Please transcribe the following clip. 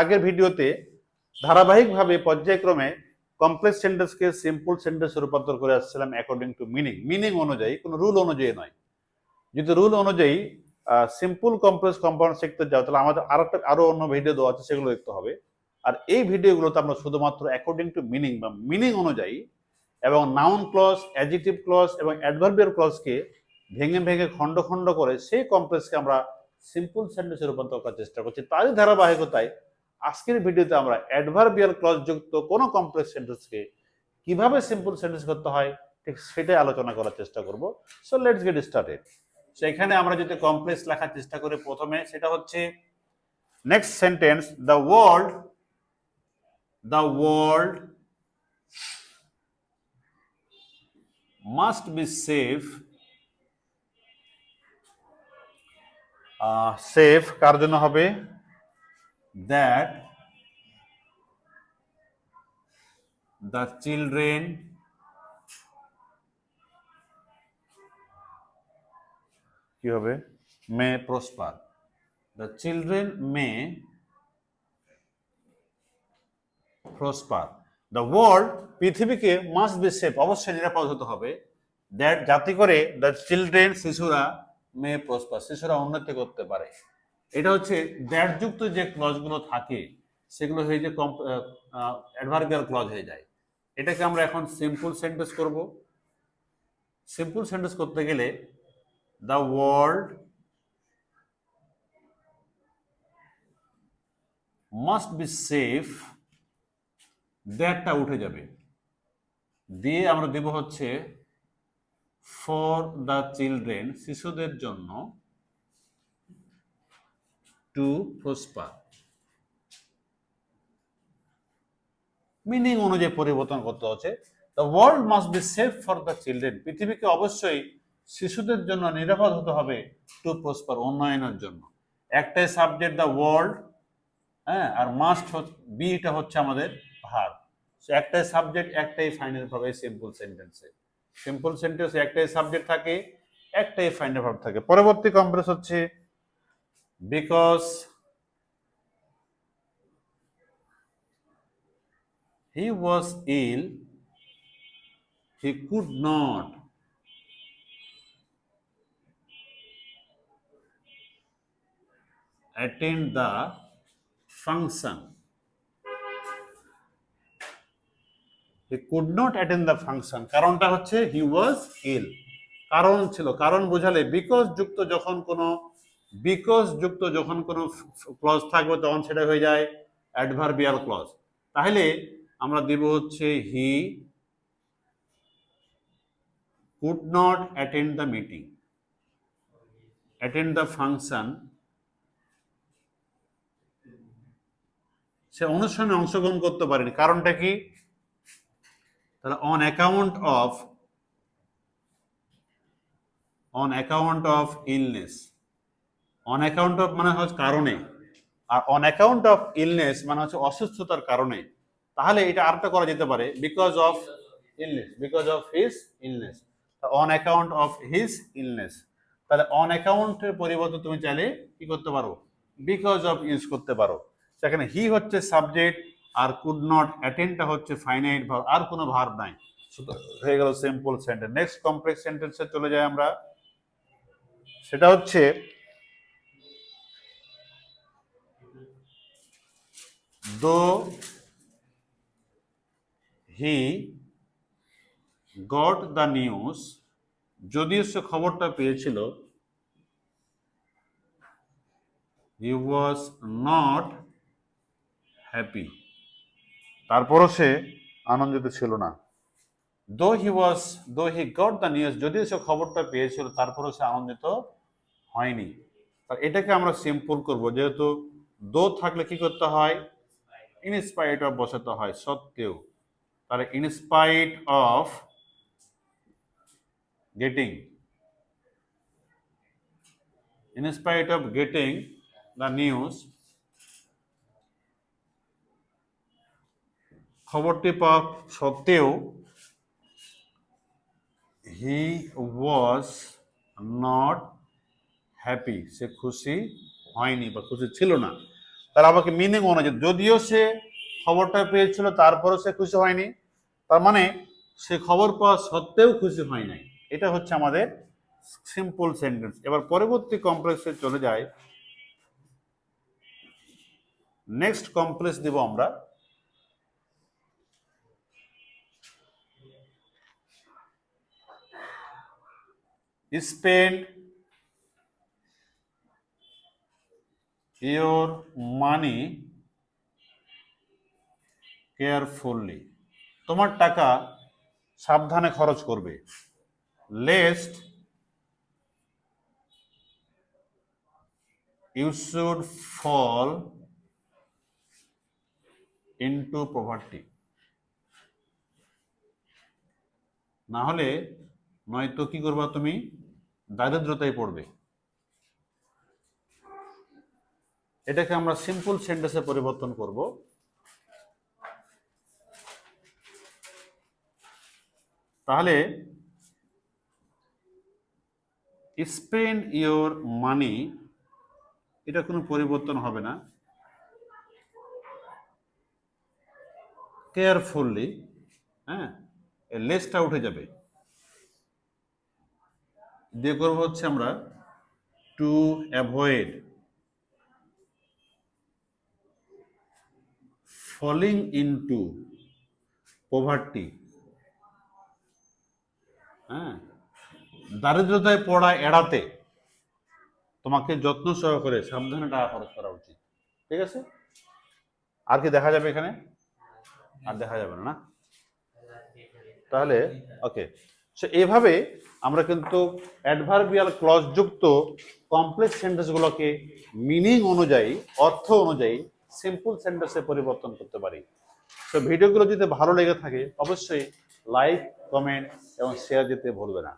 আগের ভিডিওতে ধারাবাহিকভাবে পর্যায়ক্রমে কমপ্লেক্স সেন্টেন্সকে সিম্পল সেন্টেন্সে রূপান্তর করে আসছিলাম অ্যাকর্ডিং টু মিনিং মিনিং অনুযায়ী, কোনো রুল অনুযায়ী নয়। যদি রুল অনুযায়ী সিম্পল কমপ্লেক্স কম্পাউন্ড শিখতে যাও, তাহলে আমাদের আরও একটা আরও অন্য ভিডিও দেওয়া আছে, সেগুলো দেখতে হবে। আর এই ভিডিওগুলোতে আমরা শুধুমাত্র অ্যাকর্ডিং টু মিনিং বা মিনিং অনুযায়ী এবং নাউন ক্লস অ্যাজিটিভ ক্লস এবং অ্যাডভার্বিয়াল ক্লসকে ভেঙে ভেঙে খণ্ড খণ্ড করে সেই কমপ্লেক্সকে আমরা সিম্পল সেন্টেন্সে রূপান্তর করার চেষ্টা করছি। তারই ধারাবাহিকতায় আজকের ভিডিওতে আমরা অ্যাডভার্বিয়াল ক্লজ যুক্ত কোনো কমপ্লেক্স সেন্টেন্সকে কীভাবে সিম্পল সেন্টেন্স করতে হয়, ঠিক সেটাই আলোচনা করার চেষ্টা করব। সো লেটস গেট স্টার্টেড সেখানে আমরা যদি কমপ্লেক্স লেখার চেষ্টা করি প্রথমে, সেটা হচ্ছে next sentence the world the world must be safe safe কার জন্য হবে? দ্যাট দ্য চিলড্রেন কি হবে? May prosper the children may prosper the world পৃথিবীকে মাস্ট বি সেফ অবশ্যই নিরাপদ হতে হবে। দ্যাট যাতে করে দ্য চিলড্রেন শিশুরা মে প্রসপার শিশুরা উন্নতি করতে পারে। এটা হচ্ছে দ্যাট যুক্ত যে ক্লজগুলো থাকে, সেগুলো হয়ে যে অ্যাডভার্বিয়াল ক্লজ হয়ে যায়। এটাকে আমরা এখন সিম্পল সেন্টেন্স করব। সিম্পল সেন্টেন্স করতে গেলে the world must be safe দ্যাটটা উঠে যাবে। দিয়ে আমরা দেব হচ্ছে ফর দ্য চিলড্রেন শিশুদের জন্য টু প্রসপার মিনিং অনুযায়ী পরিবর্তন করতে হচ্ছে। The world must be safe for the children পৃথিবীকে অবশ্যই শিশুদের জন্য নিরাপদ হতে হবে টু প্রসপার উন্নয়নের জন্য। একটাই সাবজেক্ট দ্য ওয়ার্ল্ড হ্যাঁ আর মাস্ট বিটা হচ্ছে আমাদের ভার। একটাই সাবজেক্ট একটাই ফাইনাল ভার্ব এই সিম্পল সেন্টেন্সে সিম্পল সেন্টেন্সে একটাই সাবজেক্ট থাকে, একটাই ফাইনাল ভার্ব থাকে। পরবর্তী কমপ্লেক্স হচ্ছে because he was ill he could not attend the function he could not attend the function কারণটা হচ্ছে he was ill কারণ ছিল কারণ বোঝালে বিকজ যুক্ত যখন কোনো বিকজ যুক্ত যখন কোনো ক্লজ থাকবে তখন সেটা হয়ে যায় অ্যাডভার্বিয়াল ক্লজ তাহলে আমরা দেব হচ্ছে he could not attend the meeting attend the function সে অনুষ্ঠানে অংশগ্রহণ করতে পারেনি। কারণটা কি? তাহলে on account of on account of illness on account of মানে হচ্ছে কারণে। আর অন অ্যাকাউন্ট অফ ইলনেস মানে হচ্ছে অসুস্থতার কারণে। তাহলে এটা আরেকটা করা যেতে পারে। Because of illness because of his illness on account of his illness তাহলে অন অ্যাকাউন্টের পরিবর্তে তুমি চাইলে কি করতে পারো? বিকজ অফ ইউজ করতে পারো। সেখানে হি হচ্ছে সাবজেক্ট আর কুড নট অ্যাটেন্ডটা হচ্ছে ফাইনাইট ভার আর কোনো ভার নাই। হয়ে গেল সিম্পল সেন্টেন্স নেক্সট কমপ্লেক্স সেন্টেন্সে চলে যাই আমরা। সেটা হচ্ছে দো হি গট দ্য নিউজ, যদিও সে খবরটা পেয়েছিল, হি ওয়াজ নট হ্যাপি। তারপরও সে আনন্দিত ছিল না। দো হি ওয়াজ, দো হি গট দ্য নিউজ, যদিও সে খবরটা পেয়েছিল, তারপরও সে আনন্দিত হয়নি। এটাকে আমরা সিম্পল করব, যেহেতু দো থাকলে কি করতে হয়? ইনস্পাইট অফ বসাতে হয় সত্ত্বেও তাহলে in spite of getting in spite of getting the news, খবরটি পাওয়া সত্ত্বেও, হি ওয়াজ নট হ্যাপি, সে খুশি হয়নি বা খুশি ছিল না। তাহলে আমাকে মিনিং মনে অনুযায়ী যদিও সে খবরটা পেয়েছিল, তারপরও সে খুশি হয়নি। তার মানে সে খবর পাওয়া সত্ত্বেও খুশি হয় নাই। এটা হচ্ছে আমাদের সিম্পল সেন্টেন্স এবার পরবর্তী কমপ্লেক্সে চলে যায় নেক্সট কমপ্লেক্স দিব আমরা। Spend your money carefully. তোমার টাকা সাবধানে খরচ করবে। Lest you should fall into poverty না হলে নয়তো কি করবা তুমি? দারিদ্রতায় পড়বে। এটাকে আমরা সিম্পল সেন্টেন্সে পরিবর্তন করব। তাহলে স্পেন্ড ইওর মানি এটা কোনো পরিবর্তন হবে না। কেয়ারফুললি হ্যাঁ লেসটা উঠে যাবে। দিয়ে করব হচ্ছে আমরা to avoid falling into poverty হ্যাঁ? দারিদ্রতায় পড়া এড়াতে তোমাকে যত্ন সহকারে সাবধানে টাকা খরচ করা উচিত। ঠিক আছে? আর কি দেখা যাবে এখানে? আর দেখা যাবে না তাহলে ওকে সো এইভাবে আমরা কিন্তু অ্যাডভার্বিয়াল ক্লজ যুক্ত কমপ্লেক্স সেন্টেন্সগুলোকে মিনিং অনুযায়ী, অর্থ অনুযায়ী সিম্পল সেন্টেন্সে পরিবর্তন করতে পারি। তো ভিডিওগুলো যদি ভালো লেগে থাকে, অবশ্যই লাইক কমেন্ট এবং শেয়ার দিতে ভুলবে না।